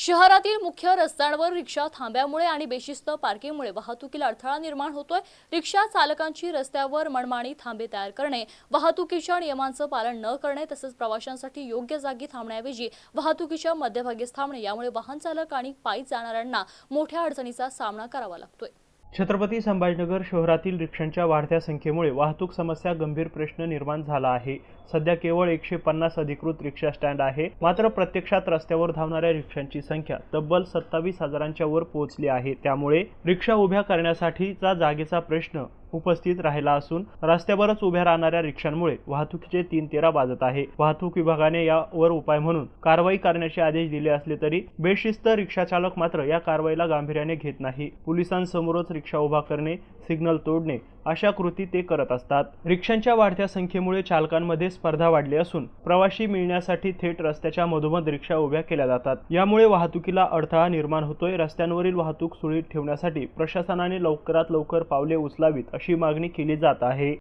शहरातील मुख्य रस्त्यांवर रिक्षा थांब्यामुळे आणि बेशिस्त पार्किंगमुळे वाहतुकीला अडथळा निर्माण होतोय. रिक्षा चालकांची रस्त्यावर मनमाणी थांबे तयार करणे वाहतुकीच्या नियमांचं पालन न करणे तसंच प्रवाशांसाठी योग्य जागी थांबण्याऐवजी वाहतुकीच्या मध्यभागीच थांबणे यामुळे वाहन चालक आणि पायी जाणाऱ्यांना मोठ्या अडचणीचा सामना करावा लागतोय. छत्रपती संभाजीनगर शहरातील रिक्षांच्या वाढत्या संख्येमुळे वाहतूक समस्या गंभीर प्रश्न निर्माण झाला आहे. सध्या केवळ एकशे पन्नास अधिकृत रिक्षा स्टँड आहे. मात्र प्रत्यक्षात रस्त्यावर धावणाऱ्या रिक्षांची संख्या तब्बल सत्तावीस हजारांच्या वर पोहोचली आहे. त्यामुळे रिक्षा उभ्या करण्यासाठीचा जागेचा प्रश्न उपस्थित राहिला असून रस्त्यावरच उभ्या राहणाऱ्या रिक्षांमुळे वाहतुकीचे तीन तेरा वाजत आहे. वाहतूक विभागाने यावर उपाय म्हणून कारवाई करण्याचे आदेश दिले असले तरी बेशिस्त रिक्षा चालक मात्र या कारवाईला गांभीर्याने घेत नाही. पोलिसांसमोरच रिक्षा उभा करणे सिग्नल तोडणे अशा कृती ते करत असतात. रिक्षांच्या वाढत्या संख्येमुळे चालकांमध्ये स्पर्धा वाढली असून प्रवाशी मिळण्यासाठी थेट रस्त्याच्या मधोमध रिक्षा उभ्या केल्या जातात. यामुळे वाहतुकीला अडथळा निर्माण होतोय. रस्त्यांवरील वाहतूक सुरळीत ठेवण्यासाठी प्रशासनाने लवकरात लवकर पावले उचलावीत अशी मागणी केली जात आहे.